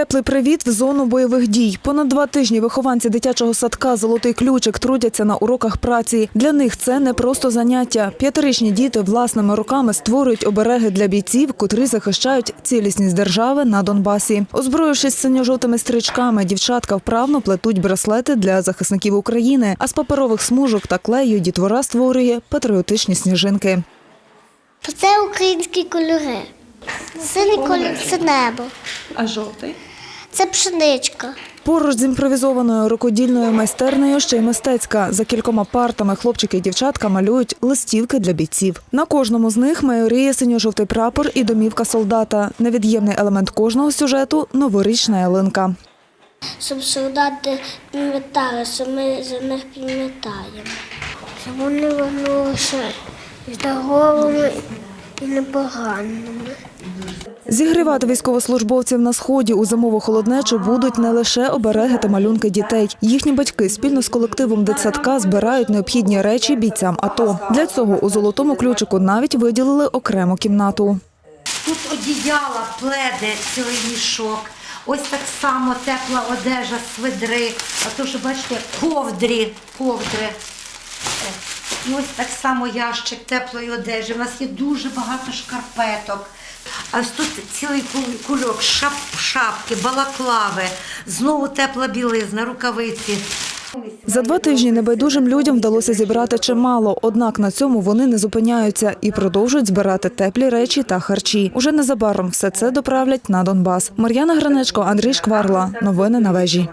Теплий привіт в зону бойових дій. Понад два тижні вихованці дитячого садка Золотий ключик трудяться на уроках праці. Для них це не просто заняття. П'ятирічні діти власними руками створюють обереги для бійців, котрі захищають цілісність держави на Донбасі. Озброївшись синьо-жовтими стрічками, дівчатка вправно плетуть браслети для захисників України. А з паперових смужок та клею дітвора створює патріотичні сніжинки. Це українські кольори. Синій кольор це небо. А жовтий? Це пшеничка. Поруч з імпровізованою рукодільною майстернею ще й мистецька. За кількома партами хлопчики і дівчатка малюють листівки для бійців. На кожному з них майоріє синьо-жовтий прапор і домівка солдата. Невід'ємний елемент кожного сюжету новорічна ялинка. Щоб солдати пам'ятали, що ми за них пам'ятаємо. Щоб вони вернулися здоровими і непоганими. Зігрівати військовослужбовців на сході у зимову холоднечу будуть не лише обереги та малюнки дітей. Їхні батьки спільно з колективом дитсадка збирають необхідні речі бійцям АТО. Для цього у золотому ключику навіть виділили окрему кімнату. Тут одіяла, пледи, цілий мішок. Ось так само тепла одежа, свидри, а то, що бачите, ковдрі, ковдри. І ось так само ящик теплої одежі. У нас є дуже багато шкарпеток. А тут цілий кульок, шап, шапки, балаклави, знову тепла білизна, рукавиці. За два тижні небайдужим людям вдалося зібрати чимало, однак на цьому вони не зупиняються і продовжують збирати теплі речі та харчі. Уже незабаром все це доправлять на Донбас. Мар'яна Гранечко, Андрій Шкварла. Новини на вежі.